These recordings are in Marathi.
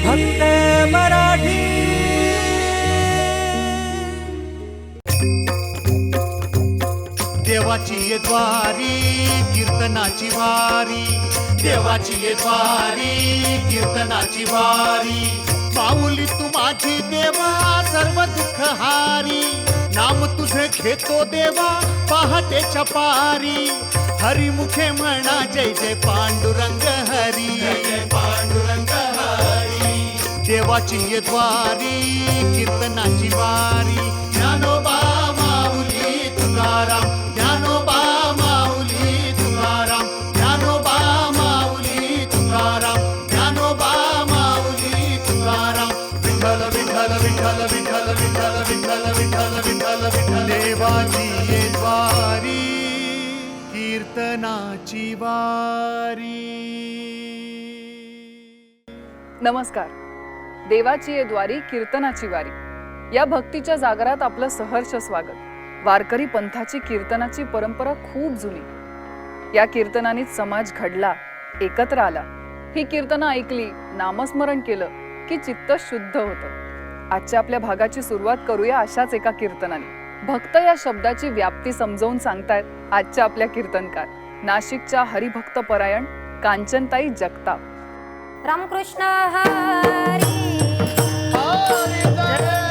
फक्त मराठी. देवाची ये द्वारी कीर्तनाची वारी. देवाची ये द्वारी कीर्तनाची वारी. माऊली तू माझी देवा सर्व दुःख हारी. नाम तुझे घेतो देवा पहाटेच्या पारी हरिमुखे म्हणा जय जय पांडुरंग हरी. जय पांडुरंग हरी देवाची ये द्वारी कीर्तनाची वारी. ज्ञानोबा माऊली तुकाराम ज्ञानोबा माऊली तुकाराम ज्ञानोबा माऊली तुकाराम ज्ञानोबा माऊली तुकाराम. विठ्ठल विठ्ठल विठ्ठल विठ्ठल विठ्ठल विठ्ठल विठ्ठल विठ्ठल विठ्ठल. देवाची ये द्वारी कीर्तनाची वारी. नमस्कार. देवाची ये द्वारी कीर्तनाची वारी. या भक्तीच्या जागरात आपलं सहर्ष स्वागत. वारकरी पंथाची कीर्तनाची परंपरा खूप जुनी. या कीर्तनाने समाज घडला एकत्र आला. ही कीर्तनं ऐकली नामस्मरण केलं की चित्त शुद्ध होतं. आजच्या आपल्या भागाची सुरुवात करूया अशाच एका कीर्तनाने. भक्त या शब्दाची व्याप्ती समजावून सांगतायत आजच्या आपल्या कीर्तनकार. नाशिकच्या हरिभक्त परायण कांचनताई जगताप. रामकृष्ण हरी Yeah.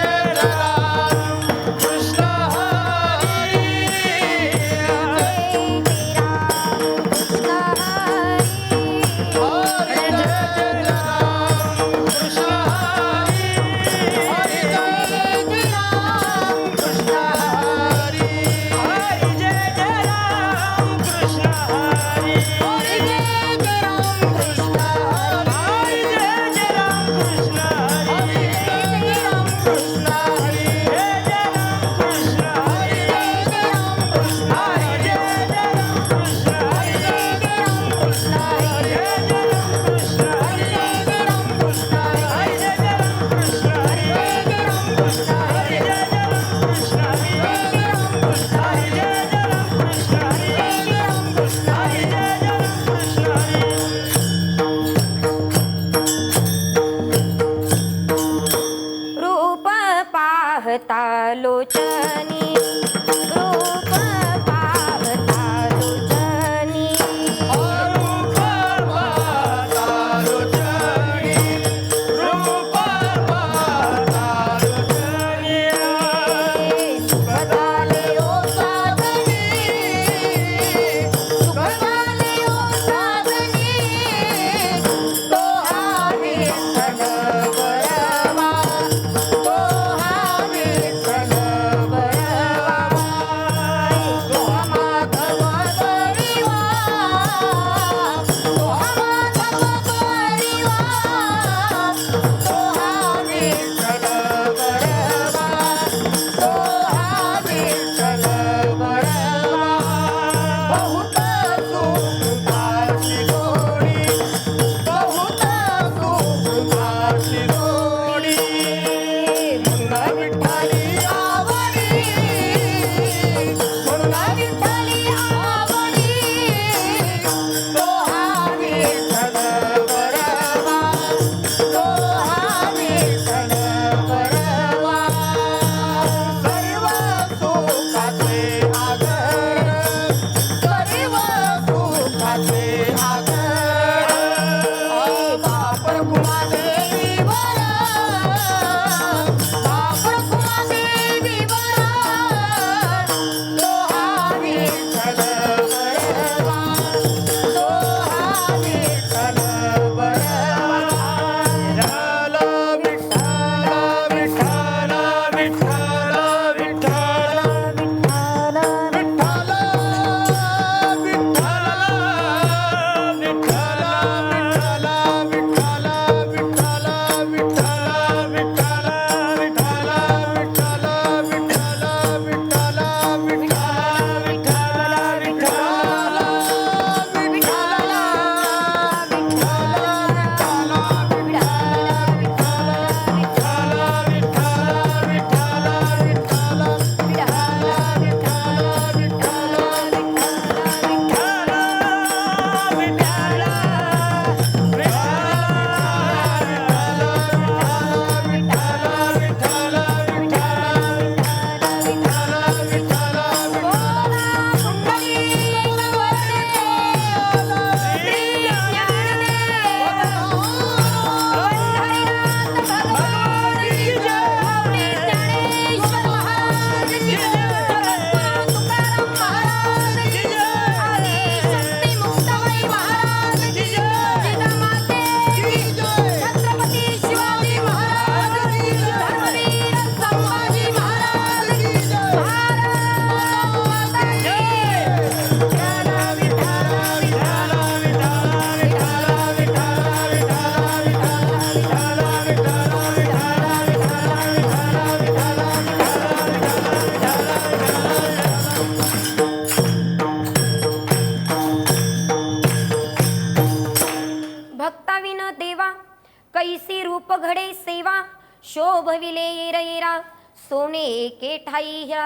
वक्ताविन देवा कैसे रूप घडे सेवा शोभविले येरा सोने एके ठाई ह्या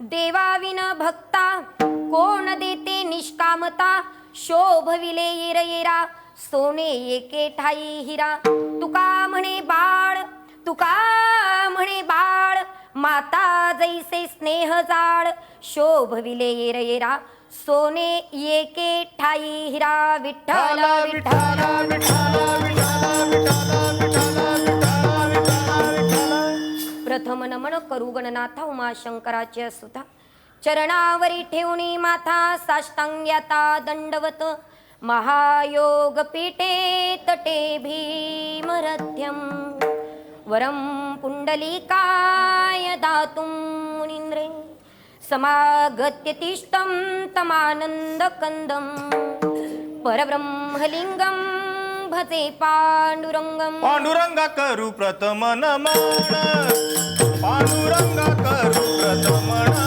देवाविन भक्ता कोण देते निष्कामता शोभविले येरा सोने एके ठाई हिरा तुका म्हणे बाळ तुका म्हणे बाळ माता जैसे स्नेह जाळ शोभविले येरा सोने एके ठाई हिरा विठ्ठल विठ्ठल। प्रथम नमन करू गणनाथा उमा शंकराचे सुता चरणावरी ठेवणी माथा साष्टांग्याता दंडवत. महायोग पीठे तटे भीमरथ्यम. वरम पुंडलिकाय दातुं मुनीन्द्रे समागत्य तिष्ठं तमानन्दकन्दं। परब्रह्मलिङ्गं भजे पाण्डुरङ्गम् पांडुरंग करू प्रथम नमन। पांडुरंग करू प्रथम नमन।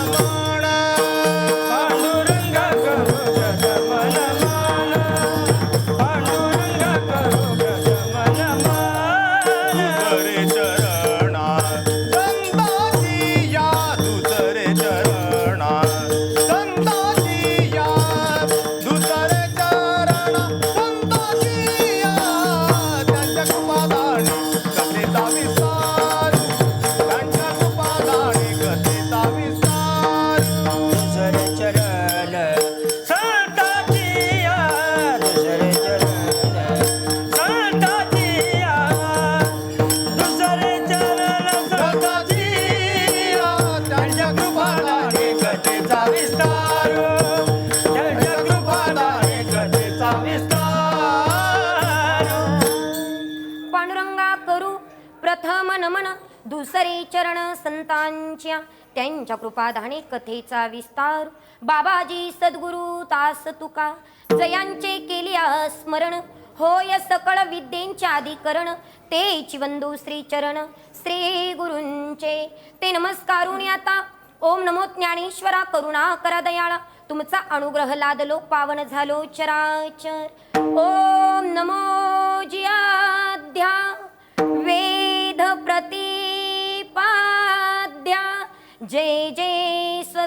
मन मन दुसरे चरण संतांच्या त्यांच्या कृपाधाने कथेचा विस्तार. बाबाजी सद्गुरु तास तुका जयांचे केलिया स्मरण होय सकळ विद्येंचे अधिकरण ते चिवंदू श्री चरण श्री गुरूंचे. ते नमस्कारून आता ओम नमो ज्ञानेश्वरा करुणा करा दयाळा. तुमचा अनुग्रह लादलो पावन झालो चराचर. ओम नमो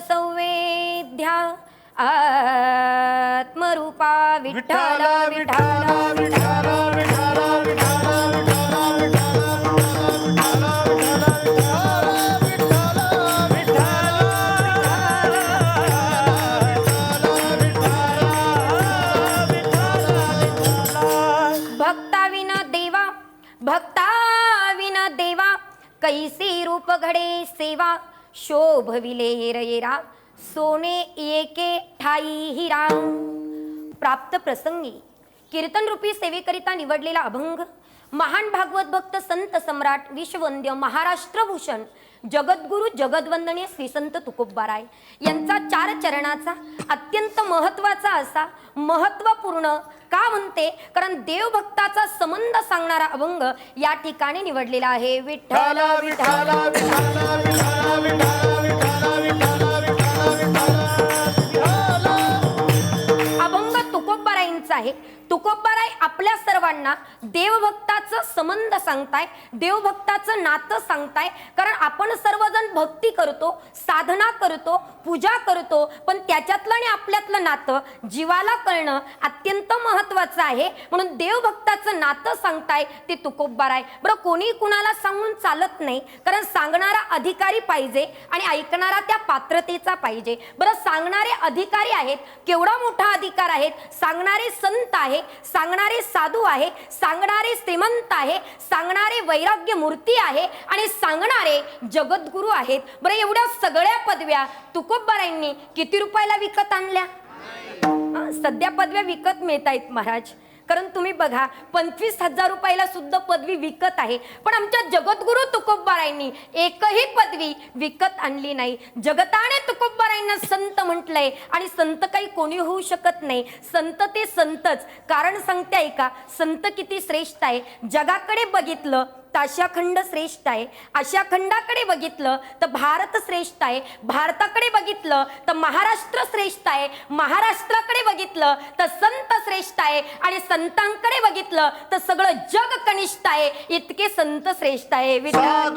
जय स्वसंवेद्या आत्मरूपा विठ्ठल विठ्ठल विठ्ठल भक्ताविन शोभविले येरा सोने एके ठाई हिरा प्राप्त प्रसंगी कीर्तन रूपी सेवेकरिता निवडलेला अभंग महान भागवत भक्त संत सम्राट विश्ववंद्य महाराष्ट्रभूषण जगद्गुरु जगद्वंदनीय श्रीसंत तुकोबाराय यांचा चार चरणाचा अत्यंत महत्त्वाचा असा महत्त्वपूर्ण का म्हणते कारण देवभक्ताचा संबंध सांगणारा अभंग या ठिकाणी निवडलेला आहे विठ्ठल विठ्ठल अभंग तुकोबाराईंचा आहे तुकोबाराय आपल्या सर्वांना देवभक्ताचं संबंध सांगताय देवभक्ताचं नातं सांगताय. कारण आपण सर्वजण भक्ती करतो साधना करतो पूजा करतो पण त्याच्यातलं आणि आपल्यातलं नातं जीवाला कळणं अत्यंत महत्वाचं आहे. म्हणून देवभक्ताचं नातं सांगताय ते तुकोबाराय बरं कोणी कुणाला सांगून चालत नाही. कारण सांगणारा अधिकारी पाहिजे आणि ऐकणारा त्या पात्रतेचा पाहिजे. बरं सांगणारे अधिकारी आहेत केवढा मोठा अधिकार आहेत. सांगणारे संत आहे सांगणारे साधू आहे सांगणारे श्रीमंत आहे सांगणारे वैराग्य मूर्ती आहे आणि सांगणारे जगद्गुरु आहेत. बरं एवढ्या सगळ्या पदव्या तुकोबारायांनी किती रुपयाला विकत आणल्या? सध्या पदव्या विकत मिळत आहेत महाराज. कारण तुम्ही बघा पंचवीस हजार रुपयाला सुद्धा पदवी विकत आहे. पण आमच्या जगद्गुरु तुकोबारायांनी एकही पदवी विकत आणली नाही. जगताने तुकोबारायांना संत म्हटलंय आणि संत काही कोणी होऊ शकत नाही. संत ते संतच. कारण सांगते ऐका संत किती श्रेष्ठ आहे. जगाकडे बघितलं तर आशिया खंड श्रेष्ठ आहे. आशिया खंडाकडे बघितलं तर भारत श्रेष्ठ आहे. भारताकडे बघितलं तर महाराष्ट्र श्रेष्ठ आहे. महाराष्ट्राकडे बघितलं तर संत श्रेष्ठ आहे. आणि संतांकडे बघितलं तर सगळं जग कनिष्ठ आहे. इतके संत श्रेष्ठ आहे. विद्या